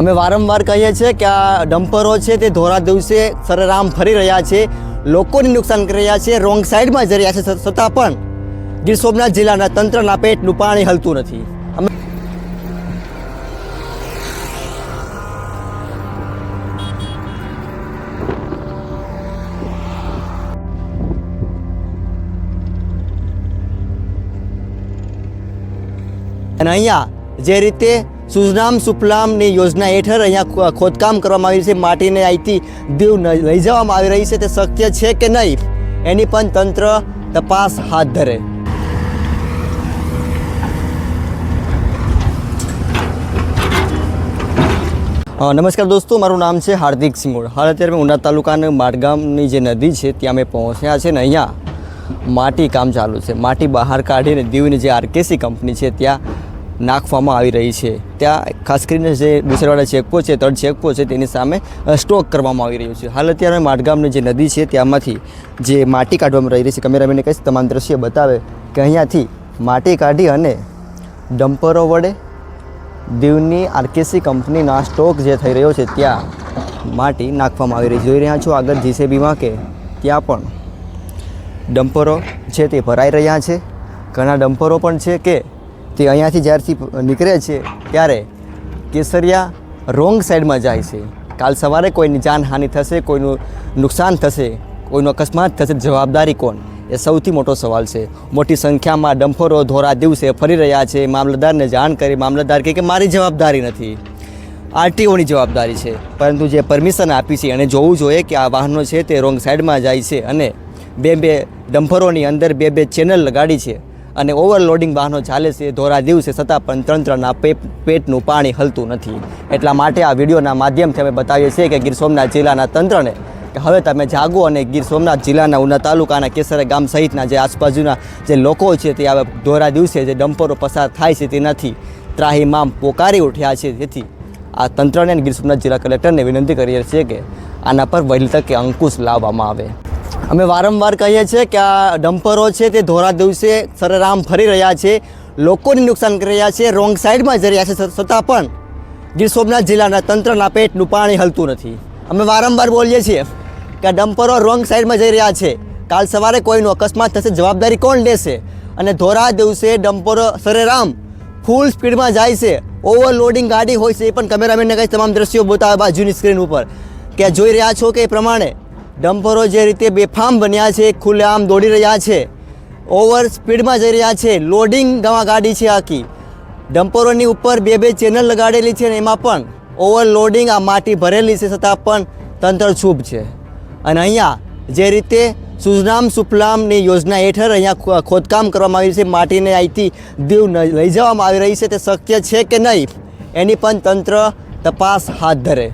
અમે વારંવાર કહીએ છીએ કે આ ડમ્પરો છે તે ધોરા દિવસે સરેરામ ફરી રહ્યા છે, લોકોને નુકસાન કરી રહ્યા છે, રોંગ સાઈડમાં જઈ રહ્યા છે છતાં પણ ગીર સોમનાથ જિલ્લાના તંત્રના પેટનું પાણી હલતું નથી. અમે અને અહીંયા જે રીતે સુજલામ સુફલામની યોજના હેઠળ અહીંયા ખોદકામ કરવામાં આવી છે. માટીને અહીંથી દીવ લઈ જવામાં આવી રહી છે. તે શક્ય છે કે નહીં? એની પણ તંત્ર તપાસ હાથ ધરે. નમસ્કાર દોસ્તો, મારું નામ છે હાર્દિક સિંગોડ. હાલ અત્યારે મેં ઉના તાલુકાના માડગામની જે નદી છે, ત્યાં અમે પહોંચ્યા છે ને અહીંયા માટી કામ ચાલુ છે. માટી બહાર કાઢીને દીવની જે આરકેસી કંપની છે, ત્યાં નાખવામાં આવી રહી છે. ત્યાં ખાસ કરીને જે દુસરાવાળા ચેકપોસ્ટ છે, ત્રણ ચેકપોસ્ટ છે, તેની સામે સ્ટોક કરવામાં આવી રહ્યું છે. હાલ અત્યારે માડગામની જે નદી છે, ત્યાંમાંથી જે માટી કાઢવામાં રહી રહી છે, કેમેરામેને કહીશ, તમામ દ્રશ્ય બતાવે કે અહીંયાથી માટી કાઢી અને ડમ્પરો વડે દીવની આરકેસી કંપનીના સ્ટોક જે થઈ રહ્યો છે, ત્યાં માટી નાખવામાં આવી રહી જોઈ રહ્યા છો આગળ જીસીબીમાં કે ત્યાં પણ ડમ્પરો છે, તે ભરાઈ રહ્યા છે. ઘણા ડમ્પરો પણ છે કે તે અહીંયાથી જ્યારથી નીકળે છે ત્યારે કેસરિયા રોંગ સાઈડમાં જાય છે. કાલ સવારે કોઈની જાનહાનિ થશે, કોઈનું નુકસાન થશે, કોઈનો અકસ્માત થશે, જવાબદારી કોણ? એ સૌથી મોટો સવાલ છે. મોટી સંખ્યામાં ડંફોરો ધોરા દિવસે ફરી રહ્યા છે. મામલતદારને જાણ કરી મામલતદાર કહે કે મારી જવાબદારી નથી. આરટીઓની જવાબદારી છે. પરંતુ જે પરમિશન આપી છે એને જોવું જોઈએ કે આ વાહનો છે તે રોંગ સાઈડમાં જાય છે અને બે બે ડંફરોની અંદર બે બે ચેનલ લગાડી છે. અને ઓવરલોડિંગ વાહનો ચાલે છે. ધોરા દિવસે છતાં પણ તંત્રના પેટનું પાણી હલતું નથી. એટલા માટે આ વિડીયોના માધ્યમથી અમે બતાવીએ છીએ કે ગીર સોમનાથ જિલ્લાના તંત્રને હવે તમે જાગો અને ગીર સોમનાથ જિલ્લાના ઉના તાલુકાના કેસરા ગામ સહિતના જે આસપાસના જે લોકો છે તે હવે ધોરા દિવસે જે ડમ્પરો પસાર થાય છે તેનાથી ત્રાહીમામ પોકારી ઉઠ્યા છે. જેથી આ તંત્રને ગીર સોમનાથ જિલ્લા કલેક્ટરને વિનંતી કરીએ છીએ કે આના પર વહેલી તકે અંકુશ લાવવામાં આવે. અમે વારંવાર કહીએ છીએ કે આ ડમ્પરો છે તે ધોરા દિવસે સરેરામ ફરી રહ્યા છે. લોકોને નુકસાન કરી રહ્યા છે. રોંગ સાઈડમાં જઈ રહ્યા છે. છતાં પણ ગીર સોમનાથ જિલ્લાના તંત્રના પેટનું પાણી હલતું નથી. અમે વારંવાર બોલીએ છીએ કે આ ડમ્પરો રોંગ સાઈડમાં જઈ રહ્યા છે. કાલ સવારે કોઈનો અકસ્માત થશે, જવાબદારી કોણ લેશે? અને ધોરા દિવસે ડમ્પરો સરેરામ ફૂલ સ્પીડમાં જાય છે. ઓવરલોડિંગ ગાડી હોય છે એ પણ કેમેરામેનને કઈ તમામ દ્રશ્યો બતાવે બાજુની સ્ક્રીન ઉપર. કે જોઈ રહ્યા છો કે એ પ્રમાણે ડમ્પરો જે રીતે બેફામ બન્યા છે, ખુલ્લેઆમ દોડી રહ્યા છે, ઓવર સ્પીડમાં જઈ રહ્યા છે, લોડિંગ ગાડી છે આખી. ડમ્પરોની ઉપર બે બે ચેનલ લગાડેલી છે અને એમાં પણ ઓવરલોડિંગ આ માટી ભરેલી છે છતાં પણ તંત્ર છૂપ છે. અને અહીંયા જે રીતે સુજલામ સુફલામની યોજના હેઠળ અહીંયા ખોદકામ કરવામાં આવી છે, માટીને અહીંથી દીવ લઈ જવામાં આવી રહી છે, તે શક્ય છે કે નહીં, એની પણ તંત્ર તપાસ હાથ ધરે.